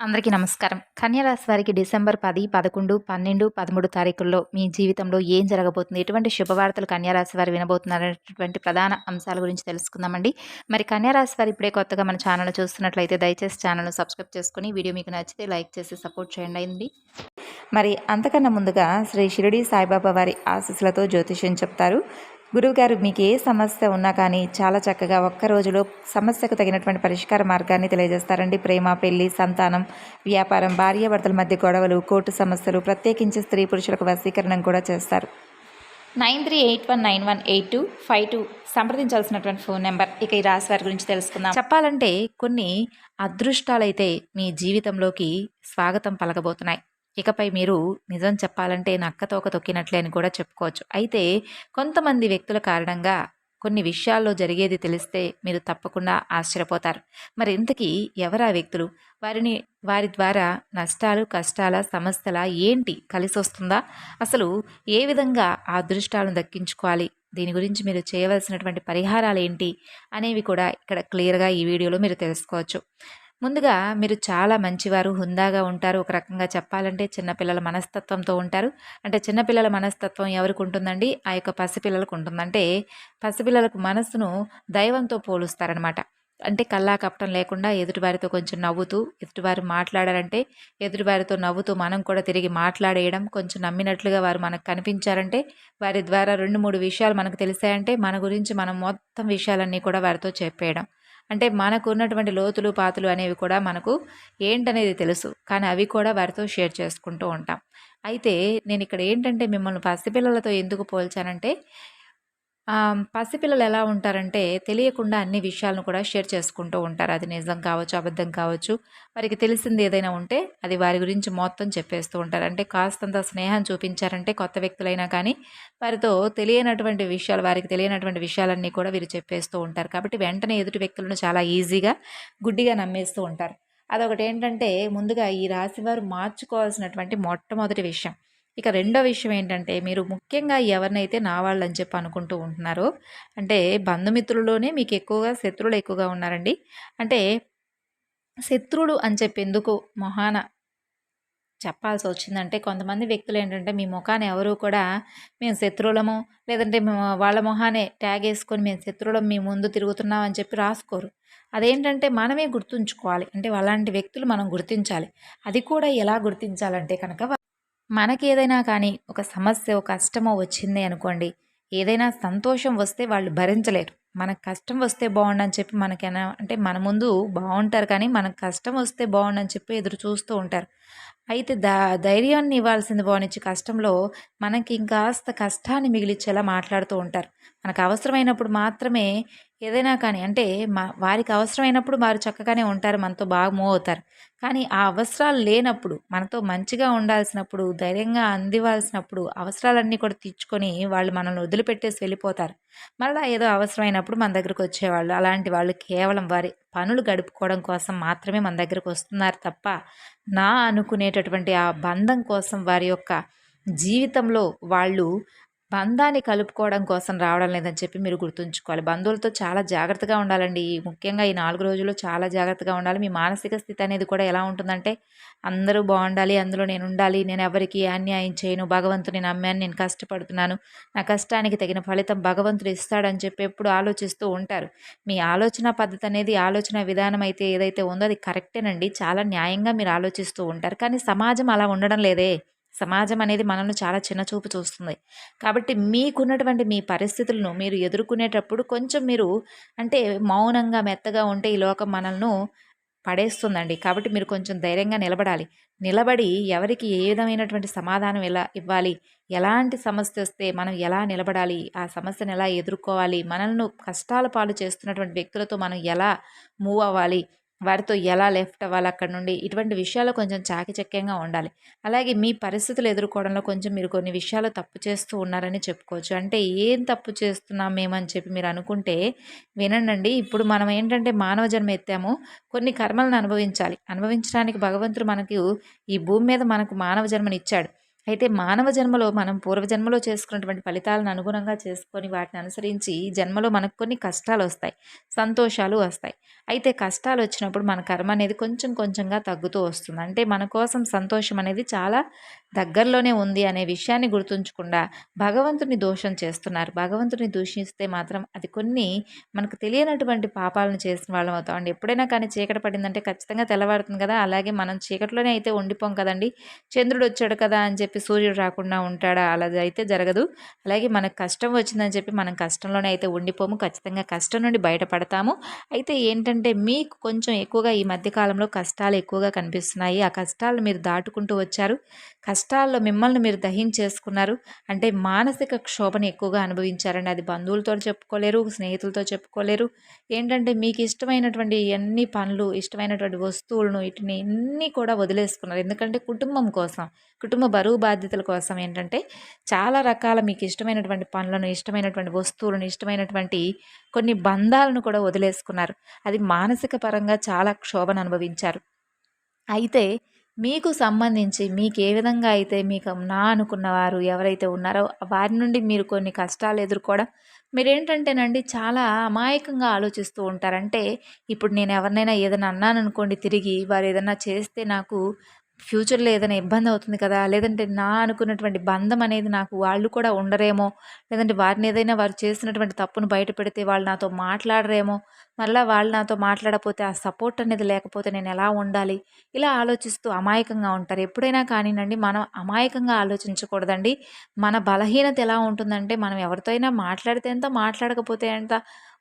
అందరికీ నమస్కారం. కన్యారాశి వారికి డిసెంబర్ పది పదకొండు పన్నెండు పదమూడు తారీఖుల్లో మీ జీవితంలో ఏం జరగబోతుంది? ఎటువంటి శుభవార్తలు కన్యారాశి వారు వినబోతున్నారనేటువంటి ప్రధాన అంశాల గురించి తెలుసుకుందామండి. మరి కన్యారాశి వారు ఇప్పుడే కొత్తగా మన ఛానల్ చూస్తున్నట్లయితే దయచేసి ఛానల్ను సబ్స్క్రైబ్ చేసుకుని వీడియో మీకు నచ్చితే లైక్ చేసి సపోర్ట్ చేయండి అయింది మరి అంతకన్నా ముందుగా శ్రీ షిరిడి సాయిబాబా వారి ఆశీస్సులతో జ్యోతిష్యం చెప్తారు. గురువుగారు మీకు ఏ సమస్య ఉన్నా కానీ చాలా చక్కగా ఒక్క రోజులో సమస్యకు తగినటువంటి పరిష్కార మార్గాన్ని తెలియజేస్తారండి. ప్రేమ పెళ్ళి సంతానం వ్యాపారం భార్యాభర్తల మధ్య గొడవలు కోర్టు సమస్యలు ప్రత్యేకించి స్త్రీ పురుషులకు వశీకరణం కూడా చేస్తారు. Nine three eight one nine one eight two five two సంప్రదించాల్సినటువంటి phone number. ఇక ఈ రాశి వారి గురించి తెలుసుకుందాం. చెప్పాలంటే కొన్ని అదృష్టాలైతే మీ జీవితంలోకి స్వాగతం పలకబోతున్నాయి. ఇకపై మీరు నిజం చెప్పాలంటే నక్కతోక తొక్కినట్లే అని కూడా చెప్పుకోవచ్చు. అయితే కొంతమంది వ్యక్తుల కారణంగా కొన్ని విషయాల్లో జరిగేది తెలిస్తే మీరు తప్పకుండా ఆశ్చర్యపోతారు. మరి ఇంతకీ ఎవరా వ్యక్తులు? వారిని వారి ద్వారా నష్టాలు కష్టాల సమస్యల ఏంటి? కలిసి వస్తుందా అసలు ఏ విధంగా ఆ అదృష్టాలను దక్కించుకోవాలి? దీని గురించి మీరు చేయవలసినటువంటి పరిహారాలు ఏంటి? అనేవి కూడా ఇక్కడ క్లియర్గా ఈ వీడియోలో మీరు తెలుసుకోవచ్చు. ముందుగా మీరు చాలా మంచివారు హుందాగా ఉంటారు. ఒక రకంగా చెప్పాలంటే చిన్నపిల్లల మనస్తత్వంతో ఉంటారు. అంటే చిన్నపిల్లల మనస్తత్వం ఎవరికి ఉంటుందండి? ఆ యొక్క పసిపిల్లలకు ఉంటుందంటే పసిపిల్లలకు మనస్సును దైవంతో పోలుస్తారనమాట అంటే కల్లా కప్పటం లేకుండా ఎదుటివారితో కొంచెం నవ్వుతూ ఎదుటివారు మాట్లాడారంటే ఎదుటివారితో నవ్వుతూ మనం కూడా తిరిగి మాట్లాడేయడం కొంచెం నమ్మినట్లుగా వారు మనకు కనిపించారంటే వారి ద్వారా రెండు మూడు విషయాలు మనకు తెలిసాయంటే మన గురించి మనం మొత్తం విషయాలన్నీ కూడా వారితో చెప్పేయడం. అంటే మనకు ఉన్నటువంటి లోతులు పాతులు అనేవి కూడా మనకు ఏంటనేది తెలుసు. కానీ అవి కూడా వారితో షేర్ చేసుకుంటూ ఉంటాం. అయితే నేను ఇక్కడ ఏంటంటే మిమ్మల్ని పసిపిల్లలతో ఎందుకు పోల్చానంటే పసిపిల్లలు ఎలా ఉంటారంటే తెలియకుండా అన్ని విషయాలను కూడా షేర్ చేసుకుంటూ ఉంటారు. అది నిజం కావచ్చు అబద్ధం కావచ్చు. వారికి తెలిసింది ఏదైనా ఉంటే అది వారి గురించి మొత్తం చెప్పేస్తూ ఉంటారు. అంటే కాస్తంత స్నేహం చూపించారంటే కొత్త వ్యక్తులైనా కానీ వారితో తెలియనటువంటి విషయాలు వారికి తెలియనటువంటి విషయాలన్నీ కూడా వీరు చెప్పేస్తూ ఉంటారు. కాబట్టి వెంటనే ఎదుటి వ్యక్తులను చాలా ఈజీగా గుడ్డిగా నమ్మేస్తూ ఉంటారు. అదొకటి ఏంటంటే ముందుగా ఈ రాశివారు మార్చుకోవాల్సినటువంటి మొట్టమొదటి విషయం. ఇక రెండో విషయం ఏంటంటే మీరు ముఖ్యంగా ఎవరినైతే నా వాళ్ళని చెప్పి అనుకుంటూ ఉంటున్నారో అంటే బంధుమిత్రుల్లోనే మీకు ఎక్కువగా శత్రువులు ఎక్కువగా ఉన్నారండి. అంటే శత్రువులు అని చెప్పి ఎందుకు మొహాన చెప్పాల్సి వచ్చిందంటే కొంతమంది వ్యక్తులు ఏంటంటే మీ ముఖాన్ని ఎవరు కూడా మేము శత్రువులము లేదంటే వాళ్ళ మొహానే ట్యాగ్ వేసుకొని మేము శత్రువులం మీ ముందు తిరుగుతున్నాం అని చెప్పి రాసుకోరు. అదేంటంటే మనమే గుర్తుంచుకోవాలి. అంటే అలాంటి వ్యక్తులు మనం గుర్తించాలి. అది కూడా ఎలా గుర్తించాలంటే కనుక మనకి ఏదైనా కానీ ఒక సమస్య ఒక కష్టమో వచ్చింది అనుకోండి ఏదైనా సంతోషం వస్తే వాళ్ళు భరించలేరు. మనకు కష్టం వస్తే బాగుండని చెప్పి మనకైనా అంటే మన ముందు బాగుంటారు కానీ మనకు కష్టం వస్తే బాగుండని చెప్పి ఎదురు చూస్తూ ఉంటారు. అయితే దా ధైర్యాన్ని ఇవ్వాల్సింది బాగునిచ్చి కష్టంలో మనకి ఇంకాస్త కష్టాన్ని మిగిలిచ్చేలా మాట్లాడుతూ ఉంటారు. మనకు అవసరమైనప్పుడు మాత్రమే ఏదైనా కానీ అంటే మా వారికి అవసరమైనప్పుడు వారు చక్కగానే ఉంటారు మనతో బాగా మూవ్ అవుతారు. కానీ ఆ అవసరాలు లేనప్పుడు మనతో మంచిగా ఉండాల్సినప్పుడు ధైర్యంగా అందివాల్సినప్పుడు అవసరాలన్నీ కూడా తీర్చుకొని వాళ్ళు మనల్ని వదిలిపెట్టేసి వెళ్ళిపోతారు. మళ్ళీ ఏదో అవసరమైనప్పుడు మన దగ్గరకు వచ్చేవాళ్ళు. అలాంటి వాళ్ళు కేవలం వారి పనులు గడుపుకోవడం కోసం మాత్రమే మన దగ్గరకు వస్తున్నారు తప్ప నా అనుకునేటటువంటి ఆ బంధం కోసం వారి యొక్క జీవితంలో వాళ్ళు బంధాన్ని కలుపుకోవడం కోసం రావడం లేదని చెప్పి మీరు గుర్తుంచుకోవాలి. బంధువులతో చాలా జాగ్రత్తగా ఉండాలండి. ముఖ్యంగా ఈ నాలుగు రోజుల్లో చాలా జాగ్రత్తగా ఉండాలి. మీ మానసిక స్థితి అనేది కూడా ఎలా ఉంటుందంటే అందరూ బాగుండాలి అందులో నేను ఉండాలి నేను ఎవరికి అన్యాయం చేయను భగవంతుని నమ్మాను నేను కష్టపడుతున్నాను నా కష్టానికి తగిన ఫలితం భగవంతుడు ఇస్తాడని చెప్పి ఎప్పుడు ఆలోచిస్తూ ఉంటారు. మీ ఆలోచన పద్ధతి అనేది ఆలోచన విధానం అయితే ఏదైతే ఉందో అది కరెక్టేనండి. చాలా న్యాయంగా మీరు ఆలోచిస్తూ ఉంటారు. కానీ సమాజం అలా ఉండడం లేదే. సమాజం అనేది మనల్ని చాలా చిన్న చూపు చూస్తుంది. కాబట్టి మీకున్నటువంటి మీ పరిస్థితులను మీరు ఎదుర్కొనేటప్పుడు కొంచెం మీరు అంటే మౌనంగా మెత్తగా ఉంటే ఈ లోకం మనల్ని పడేస్తుందండి. కాబట్టి మీరు కొంచెం ధైర్యంగా నిలబడాలి. నిలబడి ఎవరికి ఏ విధమైనటువంటి సమాధానం ఎలా ఇవ్వాలి? ఎలాంటి సమస్య వస్తే మనం ఎలా నిలబడాలి? ఆ సమస్యను ఎలా ఎదుర్కోవాలి? మనల్ని కష్టాల పాలు చేస్తున్నటువంటి వ్యక్తులతో మనం ఎలా మూవ్ అవ్వాలి? వారితో ఎలా లెఫ్ట్ అవ్వాలి అక్కడ నుండి ఇటువంటి విషయాలు కొంచెం చాకిచక్యంగా ఉండాలి. అలాగే మీ పరిస్థితులు ఎదుర్కోవడంలో కొంచెం మీరు కొన్ని విషయాలు తప్పు చేస్తూ ఉన్నారని చెప్పుకోవచ్చు. అంటే ఏం తప్పు చేస్తున్నాం మేమని చెప్పి మీరు అనుకుంటే వినండి ఇప్పుడు మనం ఏంటంటే మానవ జన్మ ఎత్తాము. కొన్ని కర్మలను అనుభవించాలి. అనుభవించడానికి భగవంతుడు మనకు ఈ భూమి మీద మనకు మానవ జన్మని ఇచ్చాడు అయితే మానవ జన్మలో మనం పూర్వజన్మలో చేసుకున్నటువంటి ఫలితాలను అనుగుణంగా చేసుకొని వాటిని అనుసరించి జన్మలో మనకు కొన్ని కష్టాలు వస్తాయి. సంతోషాలు వస్తాయి. అయితే కష్టాలు వచ్చినప్పుడు మన కర్మ అనేది కొంచెం కొంచెంగా తగ్గుతూ వస్తుంది. అంటే మన కోసం సంతోషం అనేది చాలా దగ్గరలోనే ఉంది అనే విషయాన్ని గుర్తుంచకుండా భగవంతుని దోషం చేస్తున్నారు. భగవంతుని దూషిస్తే మాత్రం అది కొన్ని మనకు తెలియనటువంటి పాపాలను చేసిన వాళ్ళం అవుతాం. అండి ఎప్పుడైనా కానీ చీకటి పడిందంటే ఖచ్చితంగా తెల్లవారుతుంది కదా అలాగే మనం చీకటిలోనే అయితే ఉండిపోం కదండి. చంద్రుడు వచ్చాడు కదా అని చెప్పి సూర్యుడు రాకుండా ఉంటాడా? అలా అయితే జరగదు. అలాగే మనకు కష్టం వచ్చిందని చెప్పి మనం కష్టంలోనే అయితే ఉండిపోము. ఖచ్చితంగా కష్టం నుండి బయటపడతాము. అయితే ఏంటంటే మీకు కొంచెం ఎక్కువగా ఈ మధ్యకాలంలో కష్టాలు ఎక్కువగా కనిపిస్తున్నాయి. ఆ కష్టాలు మీరు దాటుకుంటూ వచ్చారు. కష్టాల్లో మిమ్మల్ని మీరు దహించేసుకున్నారు. అంటే మానసిక క్షోభను ఎక్కువగా అనుభవించారండి. అది బంధువులతో చెప్పుకోలేరు స్నేహితులతో చెప్పుకోలేరు. ఏంటంటే మీకు ఇష్టమైనటువంటి అన్ని పనులు ఇష్టమైనటువంటి వస్తువులను వీటిని అన్నీ కూడా వదిలేసుకున్నారు. ఎందుకంటే కుటుంబం కోసం కుటుంబ బరువు బాధ్యతల కోసం ఏంటంటే చాలా రకాల మీకు ఇష్టమైనటువంటి పనులను ఇష్టమైనటువంటి వస్తువులను ఇష్టమైనటువంటి కొన్ని బంధాలను కూడా వదిలేసుకున్నారు. అది మానసిక పరంగా చాలా క్షోభను అనుభవించారు. అయితే మీకు సంబంధించి మీకు ఏ విధంగా అయితే మీకు నా అనుకున్న వారు ఎవరైతే ఉన్నారో వారి నుండి మీరు కొన్ని కష్టాలు ఎదుర్కోవడం మీరేంటంటేనండి చాలా అమాయకంగా ఆలోచిస్తూ ఉంటారంటే ఇప్పుడు నేను ఎవరినైనా ఏదైనా అన్నాను అనుకోండి తిరిగి వారు ఏదైనా చేస్తే నాకు ఫ్యూచర్లో ఏదైనా ఇబ్బంది అవుతుంది కదా? లేదంటే నా అనుకున్నటువంటి బంధం అనేది నాకు వాళ్ళు కూడా ఉండరేమో? లేదంటే వారిని ఏదైనా వారు చేసినటువంటి తప్పును బయట పెడితే వాళ్ళు నాతో మాట్లాడరేమో? మళ్ళీ వాళ్ళు నాతో మాట్లాడపోతే ఆ సపోర్ట్ అనేది లేకపోతే నేను ఎలా ఉండాలి? ఇలా ఆలోచిస్తూ అమాయకంగా ఉంటారు. ఎప్పుడైనా కానివ్వండి మనం అమాయకంగా ఆలోచించకూడదండి. మన బలహీనత ఎలా ఉంటుందంటే మనం ఎవరితో అయినా మాట్లాడితే ఎంత మాట్లాడకపోతే ఎంత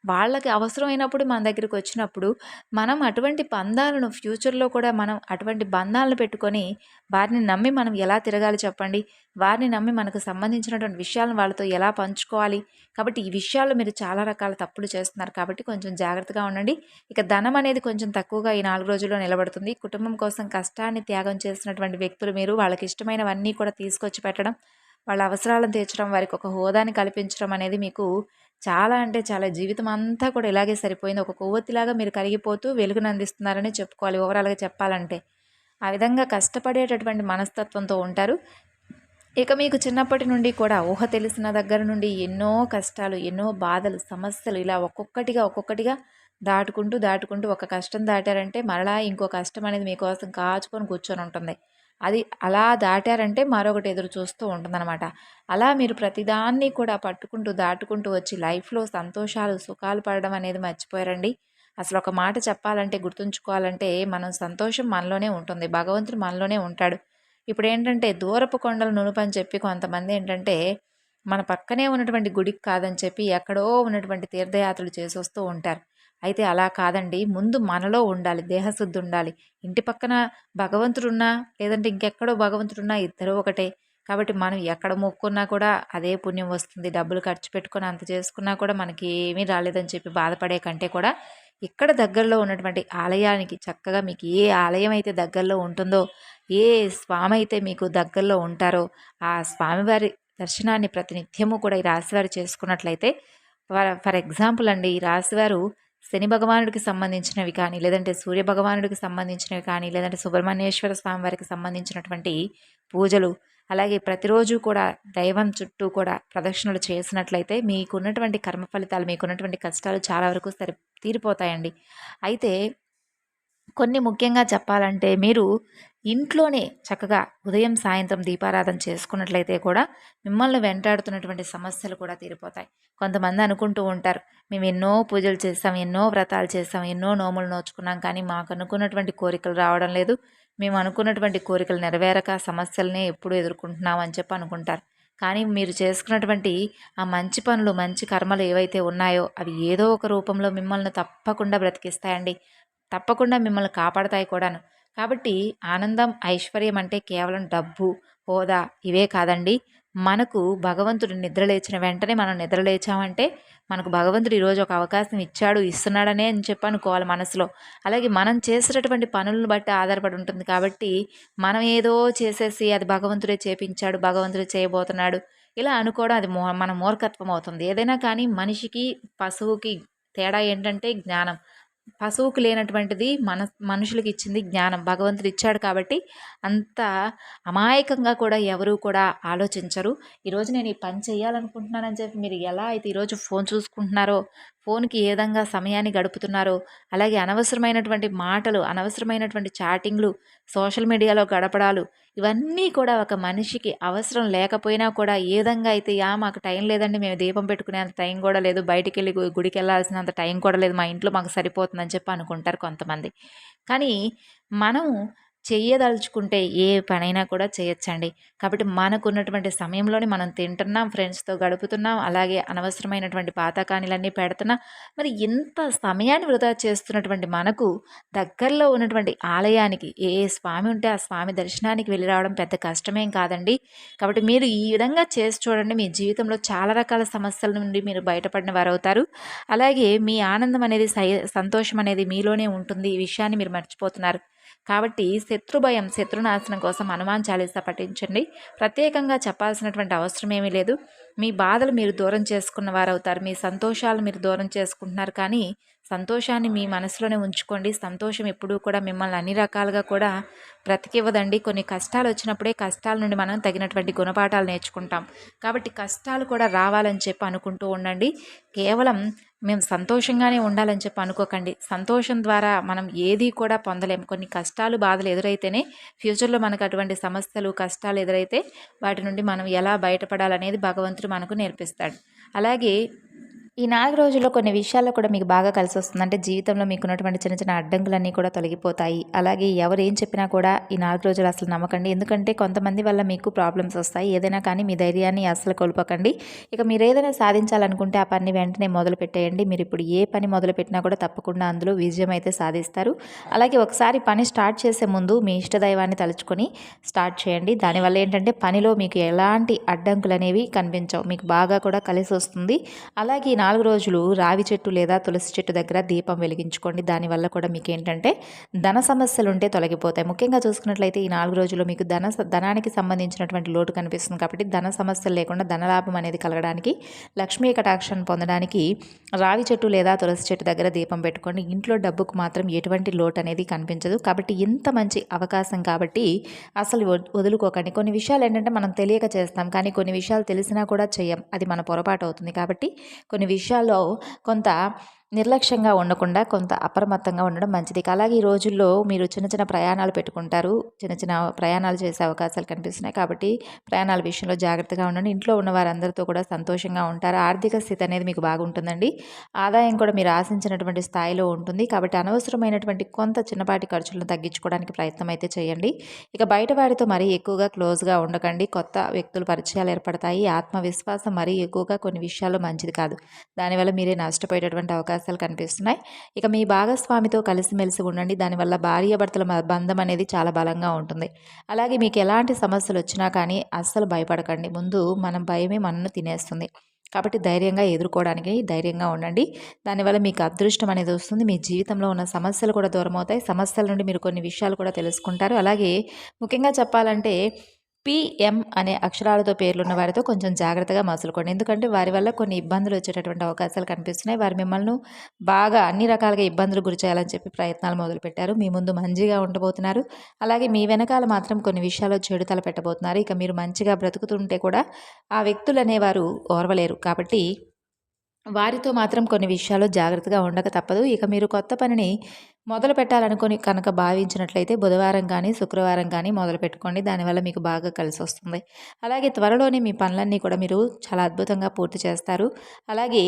వాళ్ళకి అవసరమైనప్పుడు మన దగ్గరికి వచ్చినప్పుడు మనం అటువంటి బంధాలను ఫ్యూచర్లో కూడా మనం అటువంటి బంధాలను పెట్టుకొని వారిని నమ్మి మనం ఎలా తిరగాలి చెప్పండి? వారిని నమ్మి మనకు సంబంధించినటువంటి విషయాలను వాళ్ళతో ఎలా పంచుకోవాలి? కాబట్టి ఈ విషయాల్లో మీరు చాలా రకాల తప్పులు చేస్తున్నారు కాబట్టి కొంచెం జాగ్రత్తగా ఉండండి. ఇక ధనం అనేది కొంచెం తక్కువగా ఈ నాలుగు రోజుల్లో నిలబడుతుంది. కుటుంబం కోసం కష్టాన్ని త్యాగం చేసినటువంటి వ్యక్తులు మీరు వాళ్ళకి ఇష్టమైనవన్నీ కూడా తీసుకొచ్చి పెట్టడం వాళ్ళ అవసరాలను తీర్చడం వారికి ఒక హోదాని కల్పించడం అనేది మీకు చాలా అంటే చాలా జీవితం అంతా కూడా ఇలాగే సరిపోయింది. ఒక కొవ్వొత్తిలాగా మీరు కరిగిపోతూ వెలుగును అందిస్తున్నారని చెప్పుకోవాలి ఓవరాల్గా చెప్పాలంటే. ఆ విధంగా కష్టపడేటటువంటి మనస్తత్వంతో ఉంటారు. ఇక మీకు చిన్నప్పటి నుండి కూడా ఊహ తెలిసిన దగ్గర నుండి ఎన్నో కష్టాలు ఎన్నో బాధలు సమస్యలు ఇలా ఒక్కొక్కటిగా ఒక్కొక్కటిగా దాటుకుంటూ దాటుకుంటూ ఒక కష్టం దాటారంటే మరలా ఇంకో కష్టం అనేది మీకోసం కాచుకొని కూర్చొని ఉంటుంది. అది అలా దాటారంటే మరొకటి ఎదురు చూస్తూ ఉంటుందన్నమాట. అలా మీరు ప్రతిదాన్ని కూడా పట్టుకుంటూ దాటుకుంటూ వచ్చి లైఫ్లో సంతోషాలు సుఖాలు పడడం అనేది మర్చిపోయారండి. అసలు ఒక మాట చెప్పాలంటే గుర్తుంచుకోవాలంటే మనం సంతోషం మనలోనే ఉంటుంది. భగవంతుడు మనలోనే ఉంటాడు. ఇప్పుడు ఏంటంటే దూరపు కొండలు నునుపని చెప్పి కొంతమంది ఏంటంటే మన పక్కనే ఉన్నటువంటి గుడికి కాదని చెప్పి ఎక్కడో ఉన్నటువంటి తీర్థయాత్రలు చేసి వస్తూ ఉంటారు. అయితే అలా కాదండి. ముందు మనలో ఉండాలి. దేహశుద్ధి ఉండాలి ఇంటి పక్కన భగవంతుడున్నా లేదంటే ఇంకెక్కడో భగవంతుడున్నా ఇద్దరు ఒకటే. కాబట్టి మనం ఎక్కడ మొక్కున్నా కూడా అదే పుణ్యం వస్తుంది. డబ్బులు ఖర్చు పెట్టుకొని అంత చేసుకున్నా కూడా మనకి ఏమీ రాలేదని చెప్పి బాధపడే కంటే కూడా ఇక్కడ దగ్గరలో ఉన్నటువంటి ఆలయానికి చక్కగా మీకు ఏ ఆలయం అయితే దగ్గరలో ఉంటుందో ఏ స్వామి అయితే మీకు దగ్గరలో ఉంటారో ఆ స్వామివారి దర్శనాన్ని ప్రతినిత్యము కూడా ఈ రాశివారు చేసుకున్నట్లయితే ఫర్ ఫర్ ఎగ్జాంపుల్ అండి ఈ రాశివారు శని భగవానుడికి సంబంధించినవి కానీ లేదంటే సూర్య భగవానుడికి సంబంధించినవి కానీ లేదంటే సుబ్రహ్మణ్యేశ్వర స్వామి వారికి సంబంధించినటువంటి పూజలు అలాగే ప్రతిరోజు కూడా దైవం చుట్టూ కూడా ప్రదక్షిణలు చేసినట్లయితే మీకున్నటువంటి కర్మ ఫలితాలు మీకున్నటువంటి కష్టాలు చాలా వరకు సరి తీరిపోతాయండి. అయితే కొన్ని ముఖ్యంగా చెప్పాలంటే మీరు ఇంట్లోనే చక్కగా ఉదయం సాయంత్రం దీపారాధన చేసుకున్నట్లయితే కూడా మిమ్మల్ని వెంటాడుతున్నటువంటి సమస్యలు కూడా తీరిపోతాయి. కొంతమంది అనుకుంటూ ఉంటారు మేము ఎన్నో పూజలు చేస్తాం ఎన్నో వ్రతాలు చేస్తాం ఎన్నో నోములు నోచుకున్నాం కానీ మాకు అనుకున్నటువంటి కోరికలు రావడం లేదు. మేము అనుకున్నటువంటి కోరికలు నెరవేరక సమస్యలనే ఎప్పుడు ఎదుర్కొంటున్నాం అని చెప్పి అనుకుంటారు. కానీ మీరు చేసుకున్నటువంటి ఆ మంచి పనులు మంచి కర్మలు ఏవైతే ఉన్నాయో అవి ఏదో ఒక రూపంలో మిమ్మల్ని తప్పకుండా బ్రతికిస్తాయండి. తప్పకుండా మిమ్మల్ని కాపాడతాయి కూడాను. కాబట్టి ఆనందం ఐశ్వర్యం అంటే కేవలం డబ్బు హోదా ఇవే కాదండి. మనకు భగవంతుడు నిద్రలేచిన వెంటనే మనం నిద్రలేచామంటే మనకు భగవంతుడు ఈరోజు ఒక అవకాశం ఇచ్చాడు ఇస్తున్నాడనే అని చెప్పి అనుకోవాలి మనసులో. అలాగే మనం చేసేటటువంటి పనులను బట్టి ఆధారపడి ఉంటుంది కాబట్టి మనం ఏదో చేసేసి అది భగవంతుడే చేపించాడు భగవంతుడే చేయబోతున్నాడు ఇలా అనుకోవడం అది మన మూర్ఖత్వం అవుతుంది. ఏదైనా కానీ మనిషికి పశువుకి తేడా ఏంటంటే జ్ఞానం. పశువుకు లేనటువంటిది మన మనుషులకి ఇచ్చింది జ్ఞానం. భగవంతుడు ఇచ్చాడు కాబట్టి అంత అమాయకంగా కూడా ఎవరు కూడా ఆలోచించరు. ఈరోజు నేను ఈ పని చేయాలనుకుంటున్నానని చెప్పి మీరు ఎలా అయితే ఈరోజు ఫోన్ చూసుకుంటున్నారో ఫోన్కి ఏ విధంగా సమయాన్ని గడుపుతున్నారో అలాగే అనవసరమైనటువంటి మాటలు అనవసరమైనటువంటి చాటింగ్లు సోషల్ మీడియాలో గడపడాలు ఇవన్నీ కూడా ఒక మనిషికి అవసరం లేకపోయినా కూడా ఏ విధంగా అయితే యా మాకు టైం లేదండి మేము దీపం పెట్టుకునేంత టైం కూడా లేదు బయటికి వెళ్ళి గుడికి వెళ్ళాల్సినంత టైం కూడా లేదు మా ఇంట్లో మాకు సరిపోతుందని చెప్పి అనుకుంటారు కొంతమంది. కానీ మనం చెయ్యదలుచుకుంటే ఏ పనైనా కూడా చేయొచ్చండి కాబట్టి మనకున్నటువంటి సమయంలోనే మనం తింటున్నాం ఫ్రెండ్స్తో గడుపుతున్నాం అలాగే అనవసరమైనటువంటి పాతకాణీలన్నీ పెడుతున్నాం మరి ఇంత సమయాన్ని వృధా చేస్తున్నటువంటి మనకు దగ్గరలో ఉన్నటువంటి ఆలయానికి ఏ స్వామి ఉంటే ఆ స్వామి దర్శనానికి వెళ్ళి రావడం పెద్ద కష్టమేం కాదండి. కాబట్టి మీరు ఈ విధంగా చేసి చూడండి మీ జీవితంలో చాలా రకాల సమస్యల నుండి మీరు బయటపడిన వారు అవుతారు అలాగే మీ ఆనందం అనేది సంతోషం అనేది మీలోనే ఉంటుంది. ఈ విషయాన్ని మీరు మర్చిపోతున్నారు. కాబట్టి శత్రు భయం శత్రునాశనం కోసం హనుమాన్ చాలీసా పఠించండి. ప్రత్యేకంగా చెప్పాల్సినటువంటి అవసరం ఏమీ లేదు. మీ బాధలు మీరు దూరం చేసుకున్న వారు అవుతారు మీ సంతోషాలు మీరు దూరం చేసుకుంటున్నారు. కానీ సంతోషాన్ని మీ మనసులోనే ఉంచుకోండి. సంతోషం ఎప్పుడూ కూడా మిమ్మల్ని అన్ని రకాలుగా కూడా బ్రతికివ్వదండి. కొన్ని కష్టాలు వచ్చినప్పుడే కష్టాల నుండి మనం తగినటువంటి గుణపాఠాలు నేర్చుకుంటాం. కాబట్టి కష్టాలు కూడా రావాలని చెప్పి అనుకుంటూ ఉండండి. కేవలం మేము సంతోషంగానే ఉండాలని చెప్పి అనుకోకండి. సంతోషం ద్వారా మనం ఏది కూడా పొందలేం. కొన్ని కష్టాలు బాధలు ఎదురైతేనే ఫ్యూచర్లో మనకు అటువంటి సమస్యలు కష్టాలు ఎదురైతే వాటి నుండి మనం ఎలా బయటపడాలనేది భగవంతుడు మనకు నేర్పిస్తాడు. అలాగే ఈ నాలుగు రోజుల్లో కొన్ని విషయాల్లో కూడా మీకు బాగా కలిసి వస్తుంది. అంటే జీవితంలో మీకు ఉన్నటువంటి చిన్న చిన్న అడ్డంకులన్నీ కూడా తొలగిపోతాయి. అలాగే ఎవరు ఏం చెప్పినా కూడా ఈ నాలుగు రోజులు అసలు నమ్మకండి. ఎందుకంటే కొంతమంది వల్ల మీకు ప్రాబ్లమ్స్ వస్తాయి. ఏదైనా కానీ మీ ధైర్యాన్ని అసలు కోల్పోకండి. ఇక మీరు ఏదైనా సాధించాలనుకుంటే ఆ పని వెంటనే మొదలు పెట్టేయండి. మీరు ఇప్పుడు ఏ పని మొదలు పెట్టినా కూడా తప్పకుండా అందులో విజయం అయితే సాధిస్తారు. అలాగే ఒకసారి పని స్టార్ట్ చేసే ముందు మీ ఇష్టదైవాన్ని తలుచుకొని స్టార్ట్ చేయండి. దానివల్ల ఏంటంటే పనిలో మీకు ఎలాంటి అడ్డంకులు అనేవి కనిపించవు. మీకు బాగా కూడా కలిసి వస్తుంది. అలాగే నాలుగు రోజులు రావి చెట్టు లేదా తులసి చెట్టు దగ్గర దీపం వెలిగించుకోండి. దానివల్ల కూడా మీకు ఏంటంటే ధన సమస్యలు ఉంటే తొలగిపోతాయి. ముఖ్యంగా చూసుకున్నట్లయితే ఈ నాలుగు రోజులు మీకు ధన ధనానికి సంబంధించినటువంటి లోటు కనిపిస్తుంది కాబట్టి ధన సమస్యలు లేకుండా ధనలాభం అనేది కలగడానికి లక్ష్మీ కటాక్షం పొందడానికి రావి చెట్టు లేదా తులసి చెట్టు దగ్గర దీపం పెట్టుకోండి. ఇంట్లో డబ్బుకు మాత్రం ఎటువంటి లోటు అనేది కనిపించదు. కాబట్టి ఇంత మంచి అవకాశం కాబట్టి అసలు వదులుకోకండి. కొన్ని విషయాలు ఏంటంటే మనం తెలియక చేస్తాం. కానీ కొన్ని విషయాలు తెలిసినా కూడా చేయం అది మన పొరపాటు అవుతుంది కాబట్టి కొన్ని విషయాల్లో కొంత నిర్లక్ష్యంగా ఉండకుండా కొంత అప్రమత్తంగా ఉండడం మంచిది. అలాగే ఈ రోజుల్లో మీరు చిన్న చిన్న ప్రయాణాలు పెట్టుకుంటారు. చిన్న చిన్న ప్రయాణాలు చేసే అవకాశాలు కనిపిస్తున్నాయి కాబట్టి ప్రయాణాల విషయంలో జాగ్రత్తగా ఉండండి. ఇంట్లో ఉన్న వారందరితో కూడా సంతోషంగా ఉంటారు. ఆర్థిక స్థితి అనేది మీకు బాగుంటుందండి. ఆదాయం కూడా మీరు ఆశించినటువంటి స్థాయిలో ఉంటుంది. కాబట్టి అనవసరమైనటువంటి కొంత చిన్నపాటి ఖర్చులను తగ్గించుకోవడానికి ప్రయత్నం అయితే చేయండి. ఇక బయట వారితో మరీ ఎక్కువగా క్లోజ్గా ఉండకండి. కొత్త వ్యక్తులు పరిచయాలు ఏర్పడతాయి. ఆత్మవిశ్వాసం మరీ ఎక్కువగా కొన్ని విషయాల్లో మంచిది కాదు. దానివల్ల మీరే నష్టపోయేటటువంటి అవకాశం అవకాశాలు కనిపిస్తున్నాయి. ఇక మీ భాగస్వామితో కలిసిమెలిసి ఉండండి. దానివల్ల భార్యాభర్తల బంధం అనేది చాలా బలంగా ఉంటుంది. అలాగే మీకు ఎలాంటి సమస్యలు వచ్చినా కానీ అస్సలు భయపడకండి. ముందు మనం భయమే మనను తినేస్తుంది. కాబట్టి ధైర్యంగా ఎదుర్కోవడానికి ధైర్యంగా ఉండండి. దానివల్ల మీకు అదృష్టం అనేది వస్తుంది. మీ జీవితంలో ఉన్న సమస్యలు కూడా దూరం అవుతాయి సమస్యల నుండి మీరు కొన్ని విషయాలు కూడా తెలుసుకుంటారు. అలాగే ముఖ్యంగా చెప్పాలంటే పిఎం అనే అక్షరాలతో పేర్లున్న వారితో కొంచెం జాగ్రత్తగా మసులుకోండి. ఎందుకంటే వారి వల్ల కొన్ని ఇబ్బందులు వచ్చేటటువంటి అవకాశాలు కనిపిస్తున్నాయి. వారు మిమ్మల్ని బాగా అన్ని రకాలుగా ఇబ్బందులు గురి చేయాలని చెప్పి ప్రయత్నాలు మొదలుపెట్టారు. మీ ముందు మంచిగా ఉండబోతున్నారు. అలాగే మీ వెనకాల మాత్రం కొన్ని విషయాల్లో చెడుతల పెట్టబోతున్నారు ఇక మీరు మంచిగా బ్రతుకుతుంటే కూడా ఆ వ్యక్తులు అనేవారు ఓర్వలేరు. కాబట్టి వారితో మాత్రం కొన్ని విషయాలు జాగ్రత్తగా ఉండక తప్పదు. ఇక మీరు కొత్త పనిని మొదలు పెట్టాలనుకొని కనుక భావించినట్లయితే బుధవారం కానీ శుక్రవారం కానీ మొదలు పెట్టుకోండి. దానివల్ల మీకు బాగా కలిసి వస్తుంది. అలాగే త్వరలోనే మీ పనులన్నీ కూడా మీరు చాలా అద్భుతంగా పూర్తి చేస్తారు. అలాగే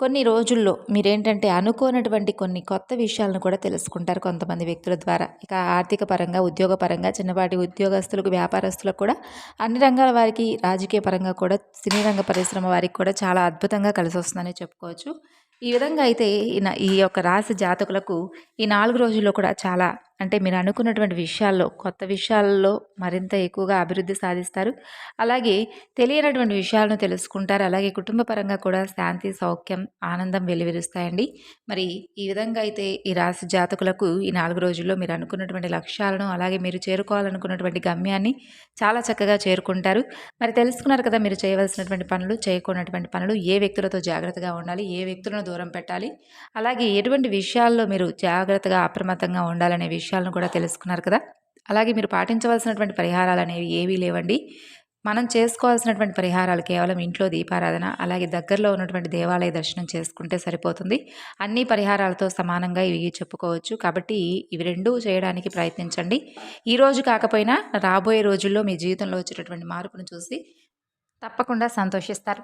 కొన్ని రోజుల్లో మీరేంటంటే అనుకోనటువంటి కొన్ని కొత్త విషయాలను కూడా తెలుసుకుంటారు కొంతమంది వ్యక్తుల ద్వారా. ఇక ఆర్థిక పరంగా ఉద్యోగపరంగా చిన్నపాటి ఉద్యోగస్తులకు వ్యాపారస్తులకు కూడా అన్ని రంగాల వారికి రాజకీయ పరంగా కూడా సినీ రంగ పరిశ్రమ వారికి కూడా చాలా అద్భుతంగా కలిసి వస్తుందని చెప్పుకోవచ్చు. ఈ విధంగా అయితే ఈ యొక్క రాశి జాతకులకు ఈ నాలుగు రోజుల్లో కూడా చాలా అంటే మీరు అనుకున్నటువంటి విషయాల్లో కొత్త విషయాల్లో మరింత ఎక్కువగా అభివృద్ధి సాధిస్తారు. అలాగే తెలియనటువంటి విషయాలను తెలుసుకుంటారు. అలాగే కుటుంబ పరంగా కూడా శాంతి సౌఖ్యం ఆనందం వెలువరుస్తాయండి. మరి ఈ విధంగా అయితే ఈ రాశి జాతకులకు ఈ నాలుగు రోజుల్లో మీరు అనుకున్నటువంటి లక్ష్యాలను అలాగే మీరు చేరుకోవాలనుకున్నటువంటి గమ్యాన్ని చాలా చక్కగా చేరుకుంటారు. మరి తెలుసుకున్నారు కదా మీరు చేయవలసినటువంటి పనులు చేయకున్నటువంటి పనులు ఏ వ్యక్తులతో జాగ్రత్తగా ఉండాలి ఏ వ్యక్తులను దూరం పెట్టాలి అలాగే ఎటువంటి విషయాల్లో మీరు జాగ్రత్తగా అప్రమత్తంగా ఉండాలనే విషయం విషయాలను కూడా తెలుసుకున్నారు కదా. అలాగే మీరు పాటించవలసినటువంటి పరిహారాలు అనేవి ఏవీ లేవండి. మనం చేసుకోవాల్సినటువంటి పరిహారాలు కేవలం ఇంట్లో దీపారాధన అలాగే దగ్గరలో ఉన్నటువంటి దేవాలయ దర్శనం చేసుకుంటే సరిపోతుంది. అన్ని పరిహారాలతో సమానంగా ఇవి చెప్పుకోవచ్చు. కాబట్టి ఇవి రెండూ చేయడానికి ప్రయత్నించండి. ఈరోజు కాకపోయినా రాబోయే రోజుల్లో మీ జీవితంలో వచ్చేటటువంటి మార్పును చూసి తప్పకుండా సంతోషిస్తారు.